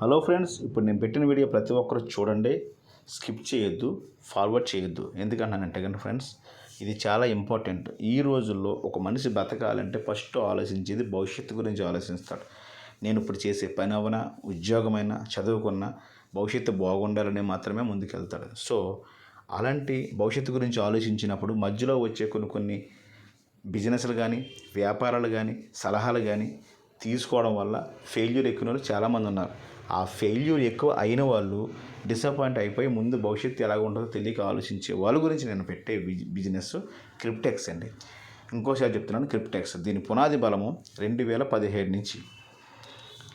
Hello friends ఇప్పుడు నేను పెట్టిన వీడియో ప్రతి ఒక్కరు చూడండి. స్కిప్ చేయొద్దు ఫార్వర్డ్ చేయొద్దు. ఎందుకన్నానంటే కనుక ఫ్రెండ్స్ ఇది చాలా ఇంపార్టెంట్. ఈ రోజుల్లో ఒక మనిషి బతకాలంటే ఫస్ట్ ఆలోచించేది భవిష్యత్తు గురించి ఆలోచిస్తాడు. నేను ఇప్పుడు చేసే పని అవనా ఉద్యోగమైనా చదువుకున్నా భవిష్యత్తు బాగుండాలని మాత్రమే ముందుకెళ్తాడు. సో అలాంటి భవిష్యత్తు గురించి ఆలోచించినప్పుడు మధ్యలో వచ్చే కొన్ని కొన్ని బిజినెస్లు కానీ వ్యాపారాలు కానీ సలహాలు కానీ తీసుకోవడం వల్ల ఫెయిల్యూర్ ఎక్కిన వాళ్ళు చాలామంది ఉన్నారు. ఆ ఫెయిల్యూర్ ఎక్కువ అయిన వాళ్ళు డిసప్పాయింట్ అయిపోయి ముందు భవిష్యత్తు ఎలా ఉంటుందో తెలియక ఆలోచించే వాళ్ళ గురించి నేను పెట్టే బిజి- బిజినెస్ క్రిప్టెక్స్ అండి. ఇంకోసారి చెప్తున్నాను క్రిప్టెక్స్. దీని పునాది బలము రెండు వేల పదిహేడు నుంచి.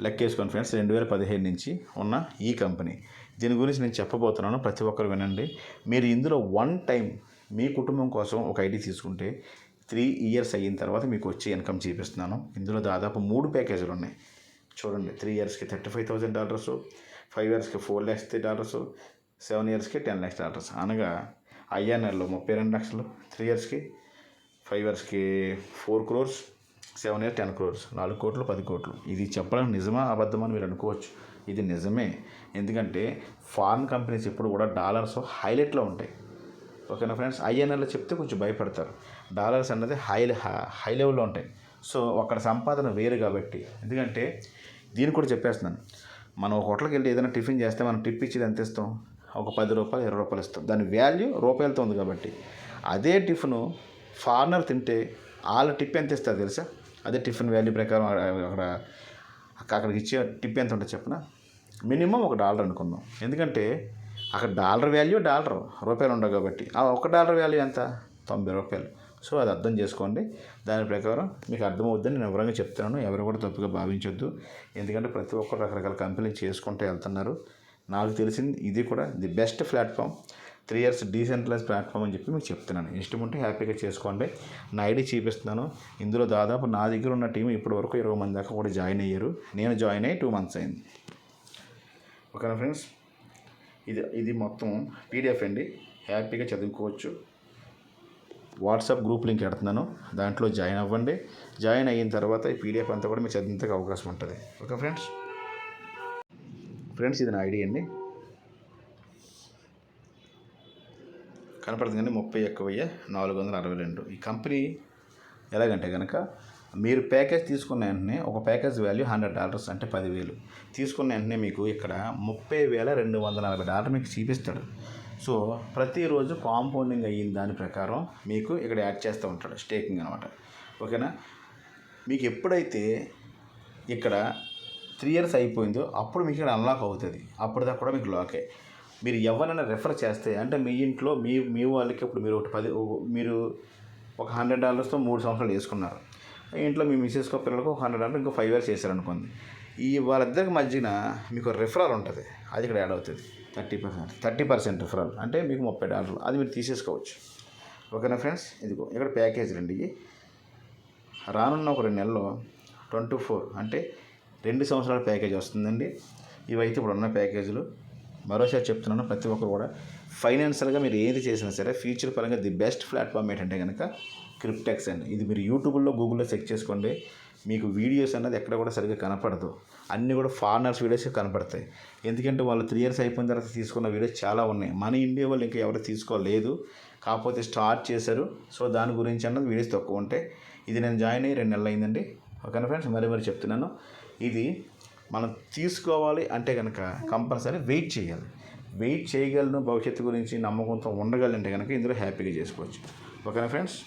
లెక్కేసుకోండి ఫ్రెండ్స్ రెండు వేల పదిహేడు నుంచి ఉన్న ఈ కంపెనీ. దీని గురించి నేను చెప్పబోతున్నాను ప్రతి ఒక్కరు వినండి. మీరు ఇందులో వన్ టైం మీ కుటుంబం కోసం ఒక ఐడి తీసుకుంటే త్రీ ఇయర్స్ అయిన తర్వాత మీకు వచ్చే ఇన్కమ్ చూపిస్తున్నాను. ఇందులో దాదాపు మూడు ప్యాకేజీలు ఉన్నాయి. చూడండి త్రీ ఇయర్స్కి thirty five thousand dollars five ఇయర్స్కి ఫోర్ ల్యాక్స్ డాలర్స్ సెవెన్ ఇయర్స్కి టెన్ ల్యాక్స్ డాలర్స్. అనగా ఐఎన్ఆర్లో ముప్పై రెండు లక్షలు త్రీ ఇయర్స్కి ఫైవ్ ఇయర్స్కి four crores seven years ten crores నాలుగు కోట్లు పది కోట్లు. ఇది చెప్పడం నిజమా అబద్ధమని మీరు అనుకోవచ్చు. ఇది నిజమే. ఎందుకంటే ఫారిన్ కంపెనీస్ ఇప్పుడు కూడా డాలర్స్ హైలైట్లో ఉంటాయి. ఓకేనా ఫ్రెండ్స్? ఐఎన్ఎల్లో చెప్తే కొంచెం భయపడతారు. డాలర్స్ అన్నది హై హై లెవెల్లో ఉంటాయి. సో అక్కడ సంపాదన వేరు కాబట్టి. ఎందుకంటే దీన్ని కూడా చెప్పేస్తున్నాను. మనం ఒక హోటల్కి వెళ్ళి ఏదైనా టిఫిన్ చేస్తే మనం టిప్ ఇచ్చేది ఎంత ఇస్తాం? ఒక పది రూపాయలు ఇరవై రూపాయలు ఇస్తాం. దాని వాల్యూ రూపాయలతో ఉంది కాబట్టి. అదే టిఫిన్ ఫారినర్ తింటే వాళ్ళ టిప్ ఎంత ఇస్తారు తెలుసా? అదే టిఫిన్ వాల్యూ ప్రకారం అక్కడ అక్కడికి ఇచ్చే టిప్ ఎంత ఉంటుంది చెప్పనా? మినిమం ఒక డాలర్ అనుకుందాం. ఎందుకంటే అక్కడ డాలర్ వాల్యూ డాలర్ రూపాయలు ఉండవు కాబట్టి. ఆ ఒక డాలర్ వాల్యూ ఎంత? తొంభై రూపాయలు. సో అది అర్థం చేసుకోండి. దాని ప్రకారం మీకు అర్థమవుద్దని నేను వివరంగా చెప్తున్నాను. ఎవరు కూడా తప్పుగా భావించొద్దు. ఎందుకంటే ప్రతి ఒక్కరు రకరకాల కంపెనీలు చేసుకుంటూ వెళ్తున్నారు. నాకు తెలిసింది ఇది కూడా the best platform. Three years decentralize platform అని చెప్పి మీకు చెప్తున్నాను. ఇష్టం ఉంటే హ్యాపీగా చేసుకోండి. నా ఐడి చూపిస్తున్నాను. ఇందులో దాదాపు నా దగ్గర ఉన్న టీం ఇప్పటి వరకు ఇరవై మంది దాకా కూడా జాయిన్ అయ్యారు. నేను జాయిన్ అయ్యి టూ మంత్స్ అయింది. ఓకేనా ఫ్రెండ్స్? ఇది ఇది మొత్తం పీడిఎఫ్ అండి. హ్యాపీగా చదువుకోవచ్చు. వాట్సాప్ గ్రూప్ లింక్ పెడుతున్నాను దాంట్లో జాయిన్ అవ్వండి. జాయిన్ అయిన తర్వాత ఈ పీడిఎఫ్ అంతా కూడా మీరు చదివేందుకు అవకాశం ఉంటుంది. Okay friends? ఫ్రెండ్స్ ఇది నా ఐడి అండి. కనపడుతుంది కానీ ముప్పై ఒక్క వెయ్యి నాలుగు వందల అరవై రెండు. ఈ కంపెనీ ఎలాగంటే కనుక మీరు ప్యాకేజ్ తీసుకున్న వెంటనే ఒక ప్యాకేజ్ వాల్యూ హండ్రెడ్ డాలర్స్ అంటే పదివేలు. తీసుకున్న వెంటనే మీకు ఇక్కడ ముప్పై వేల రెండు వందల నలభై డాలర్ మీకు చూపిస్తాడు. సో ప్రతిరోజు కాంపౌండింగ్ అయిన దాని ప్రకారం మీకు ఇక్కడ యాడ్ చేస్తూ ఉంటాడు స్టేకింగ్ అనమాట ఓకేనా? మీకు ఎప్పుడైతే ఇక్కడ త్రీ ఇయర్స్ అయిపోయిందో అప్పుడు మీకు ఇక్కడ అన్లాక్ అవుతుంది. అప్పటిదాకా కూడా మీకు లాకే మీరు ఎవరైనా రెఫర్ చేస్తే అంటే మీ ఇంట్లో మీ మీ వాళ్ళకి ఇప్పుడు మీరు ఒకటి పది మీరు ఒక హండ్రెడ్ డాలర్స్తో మూడు సంవత్సరాలు వేసుకున్నారు. ఇంట్లో మీ మిస్సెస్కో పిల్లలకు ఒక హండ్రెడ్ డాలర్ ఇంకో ఫైవ్ ఇయర్స్ చేశారనుకోండి. ఈ వాళ్ళిద్దరికి మధ్యన మీకు రెఫరల్ ఉంటుంది. అది ఇక్కడ యాడ్ అవుతుంది. Thirty percent. Thirty percent referral అంటే మీకు ముప్పై డాలర్లు. అది మీరు తీసేసుకోవచ్చు. ఓకేనా ఫ్రెండ్స్? ఇదిగో ఇక్కడ ప్యాకేజ్ రండి రానున్న ఒక రెండు నెలల్లో ట్వంటీ ఫోర్ అంటే రెండు సంవత్సరాల ప్యాకేజ్ వస్తుందండి. ఇవైతే ఇప్పుడు ఉన్న ప్యాకేజీలు. మరోసారి చెప్తున్నాను ప్రతి ఒక్కరు కూడా ఫైనాన్షియల్గా మీరు ఏది చేసినా సరే ఫ్యూచర్ పరంగా ది బెస్ట్ ప్లాట్ఫామ్ ఏంటంటే కనుక క్రిప్టెక్స్ అండి. ఇది మీరు యూట్యూబ్లో గూగుల్లో చెక్ చేసుకోండి. మీకు వీడియోస్ అన్నది ఎక్కడ కూడా సరిగ్గా కనపడదు. అన్నీ కూడా ఫారినర్స్ వీడియోస్ కనపడతాయి. ఎందుకంటే వాళ్ళు త్రీ ఇయర్స్ అయిపోయిన తర్వాత తీసుకున్న వీడియోస్ చాలా ఉన్నాయి. మన ఇండియా వాళ్ళు ఇంకా ఎవరు తీసుకోలేదు. కాకపోతే స్టార్ట్ చేశారు. సో దాని గురించి అన్నది వీడియోస్ తక్కువ ఉంటాయి. ఇది నేను జాయిన్ అయ్యి రెండు నెలలు అయిందండి ఓకేనా ఫ్రెండ్స్ మరి మరి చెప్తున్నాను. ఇది మనం తీసుకోవాలి అంటే కనుక కంపల్సరీ వెయిట్ చేయాలి. వెయిట్ చేయగలను భవిష్యత్తు గురించి నమ్మకంతో ఉండగలంటే కనుక ఇందులో హ్యాపీగా చేసుకోవచ్చు. ఓకేనా ఫ్రెండ్స్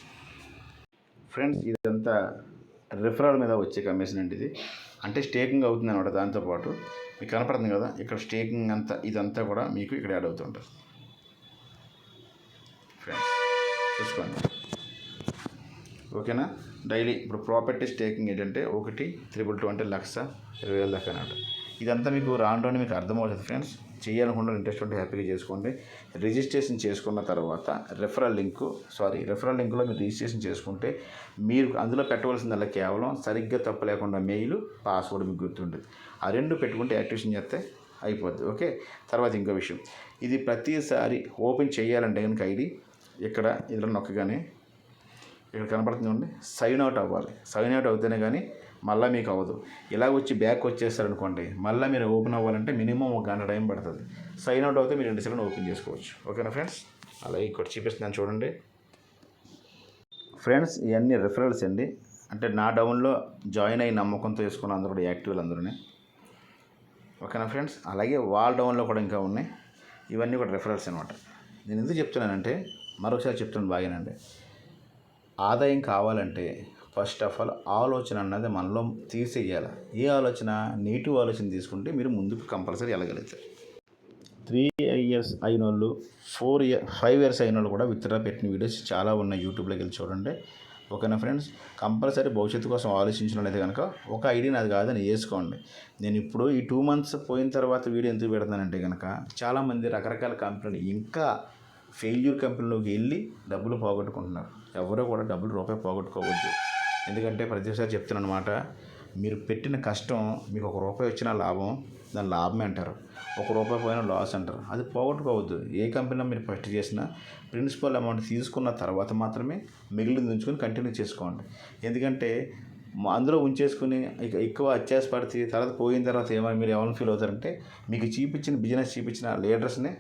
ఫ్రెండ్స్ ఇదంతా రిఫరల్ మీద వచ్చే కమిషన్ అండి ఇది. అంటే స్టేకింగ్ అవుతుంది అనమాట దాంతోపాటు మీకు కనపడుతుంది కదా ఇక్కడ స్టేకింగ్ అంతా ఇదంతా కూడా మీకు ఇక్కడ యాడ్ అవుతుంటుంది ఫ్రెండ్స్ చూసుకోండి. ఓకేనా? డైలీ ఇప్పుడు ప్రాపర్టీ స్టేకింగ్ ఏంటంటే ఒకటి త్రిబుల్ టూ అంటే లక్ష ఇరవై వేల దాకా అనమాట. ఇదంతా మీకు రాను రాను మీకు అర్థమవుతుంది ఫ్రెండ్స్ చేయాలనుకుంటే ఇంట్రెస్ట్ ఉంటే హ్యాపీగా చేసుకోండి. రిజిస్ట్రేషన్ చేసుకున్న తర్వాత రెఫరల్ లింక్ సారీ రెఫరల్ లింక్లో మీరు రిజిస్ట్రేషన్ చేసుకుంటే మీరు అందులో పెట్టవలసిందల్లా కేవలం సరిగ్గా తప్పు లేకుండా మెయిల్ పాస్వర్డ్ మీకు గుర్తుంటుంది. ఆ రెండు పెట్టుకుంటే యాక్టివేషన్ చేస్తే అయిపోద్ది ఓకే తర్వాత ఇంకో విషయం. ఇది ప్రతిసారి ఓపెన్ చేయాలంటే కనుక ఐడి ఇక్కడ ఇందులో నొక్కగానే ఇక్కడ కనపడుతుందండి సైన్ అవుట్ అవ్వాలి. సైన్ అవుట్ అవుతేనే కానీ మళ్ళీ మీకు అవ్వదు. ఇలా వచ్చి బ్యాక్ వచ్చేసారనుకోండి మళ్ళీ మీరు ఓపెన్ అవ్వాలంటే మినిమం ఒక గంట టైం పడుతుంది. సైన్ అవుట్ అవుతే మీరు రెండు సెకండ్ ఓపెన్ చేసుకోవచ్చు. ఓకేనా ఫ్రెండ్స్ అలాగే ఇక్కడ చూపిస్తున్నాను చూడండి. ఫ్రెండ్స్ ఇవన్నీ రిఫరల్స్ అండి. అంటే నా డౌన్లో జాయిన్ అయ్యి నమ్మకంతో వేసుకున్న అందరూ కూడా యాక్టివ్లు అందరూనే ఓకేనా ఫ్రెండ్స్ అలాగే వాల్ డౌన్లో కూడా ఇంకా ఉన్నాయి. ఇవన్నీ కూడా రిఫరల్స్ అనమాట నేను ఎందుకు చెప్తున్నానంటే మరొకసారి చెప్తున్నాను బాగానండి. ఆదాయం కావాలంటే ఫస్ట్ ఆఫ్ ఆల్ ఆలోచన అన్నది మనలో తీసేయాలి. ఏ ఆలోచన? నెగిటివ్ ఆలోచన తీసుకుంటే మీరు ముందుకు కంపల్సరీ వెళ్ళగలుగుతారు. త్రీ ఇయర్స్ అయిన వాళ్ళు ఫోర్ ఇయర్ ఫైవ్ ఇయర్స్ అయిన వాళ్ళు కూడా విత్డ్రా పెట్టిన వీడియోస్ చాలా ఉన్నాయి యూట్యూబ్లోకి వెళ్ళి చూడండి. ఓకేనా ఫ్రెండ్స్ కంపల్సరీ భవిష్యత్తు కోసం ఆలోచించడం అయితే కనుక ఒక ఐడియా నాది కాదని వేసుకోండి నేను ఇప్పుడు ఈ టూ మంత్స్ పోయిన తర్వాత వీడియో ఎందుకు పెడతానంటే కనుక చాలామంది రకరకాల కంపెనీలు ఇంకా ఫెయిల్యూర్ కంపెనీలోకి వెళ్ళి డబ్బులు పోగొట్టుకుంటున్నారు. ఎవరో కూడా డబ్బులు రూపాయి పోగొట్టుకోవద్దు. ఎందుకంటే ప్రతిసారి చెప్తున్నాను అనమాట మీరు పెట్టిన కష్టం మీకు ఒక రూపాయి వచ్చిన లాభం దాని లాభమే అంటారు. ఒక రూపాయి పోయిన లాస్ అంటారు. అది పోగొట్టుకోవద్దు. ఏ కంపెనీలో మీరు ఫస్ట్ చేసినా ప్రిన్సిపల్ అమౌంట్ తీసుకున్న తర్వాత మాత్రమే మిగిలింది ఉంచుకొని కంటిన్యూ చేసుకోండి. ఎందుకంటే అందులో ఉంచేసుకుని ఇక ఎక్కువ అత్యాస పడితే తర్వాత పోయిన తర్వాత ఏమైనా మీరు ఎవరిని ఫీల్ అవుతారంటే మీకు చూపించిన బిజినెస్ చూపించిన లీడర్స్ని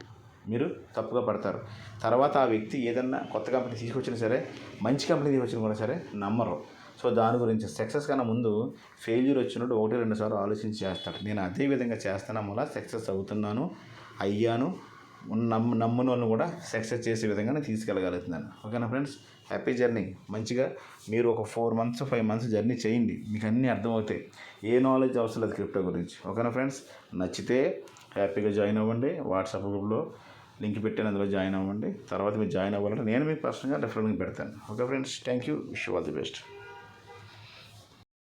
మీరు తప్పుగా పడతారు. తర్వాత ఆ వ్యక్తి ఏదన్నా కొత్త కంపెనీ తీసుకొచ్చినా సరే మంచి కంపెనీ తీసుకొచ్చినా కూడా సరే నమ్మరు. సో దాని గురించి సక్సెస్ కన్నా ముందు ఫెయిల్యూర్ వచ్చినట్టు ఒకటి రెండు సార్లు ఆలోచించి చేస్తాడు. నేను అదే విధంగా చేస్తున్నాం వల్ల సక్సెస్ అవుతున్నాను అయ్యాను నమ్ము నమ్మున వాళ్ళని కూడా సక్సెస్ చేసే విధంగా నేను తీసుకెళ్ళగలుగుతున్నాను. ఓకేనా ఫ్రెండ్స్? Happy journey. మంచిగా మీరు ఒక four months five months journey చేయండి. మీకు అన్నీ అర్థమవుతాయి. ఏ నాలెడ్జ్ అవసరం లేదు క్రిప్టో గురించి. ఓకేనా ఫ్రెండ్స్? నచ్చితే హ్యాపీగా జాయిన్ అవ్వండి. వాట్సాప్ గ్రూప్లో లింక్ పెట్టాను అందులో జాయిన్ అవ్వండి. తర్వాత మీరు జాయిన్ అవ్వాలంటే నేను మీకు పర్సనల్గా రెఫరెన్స్ పెడతాను. Okay friends? Thank you wish all the best.